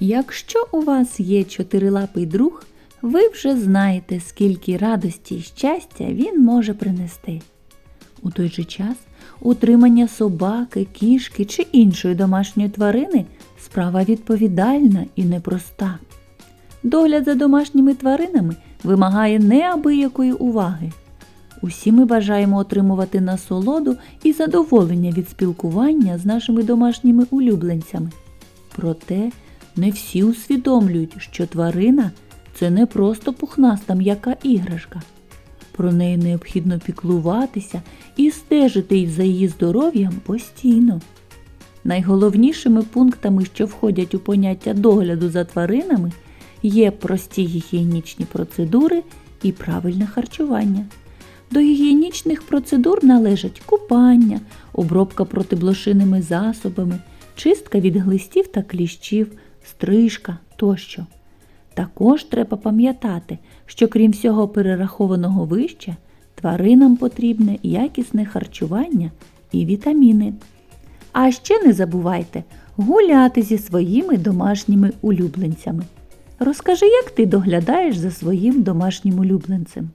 Якщо у вас є чотирилапий друг, ви вже знаєте, скільки радості і щастя він може принести. У той же час утримання собаки, кішки чи іншої домашньої тварини справа відповідальна і непроста. Догляд за домашніми тваринами вимагає неабиякої уваги. Усі ми бажаємо отримувати насолоду і задоволення від спілкування з нашими домашніми улюбленцями. Проте не всі усвідомлюють, що тварина це не просто пухнаста м'яка іграшка. Про неї необхідно піклуватися і стежити за її здоров'ям постійно. Найголовнішими пунктами, що входять у поняття догляду за тваринами, є прості гігієнічні процедури і правильне харчування. До гігієнічних процедур належать купання, обробка протиблошинними засобами, чистка від глистів та кліщів, стрижка тощо. Також треба пам'ятати, що крім всього перерахованого вище, тваринам потрібне якісне харчування і вітаміни. А ще не забувайте гуляти зі своїми домашніми улюбленцями. Розкажи, як ти доглядаєш за своїм домашнім улюбленцем.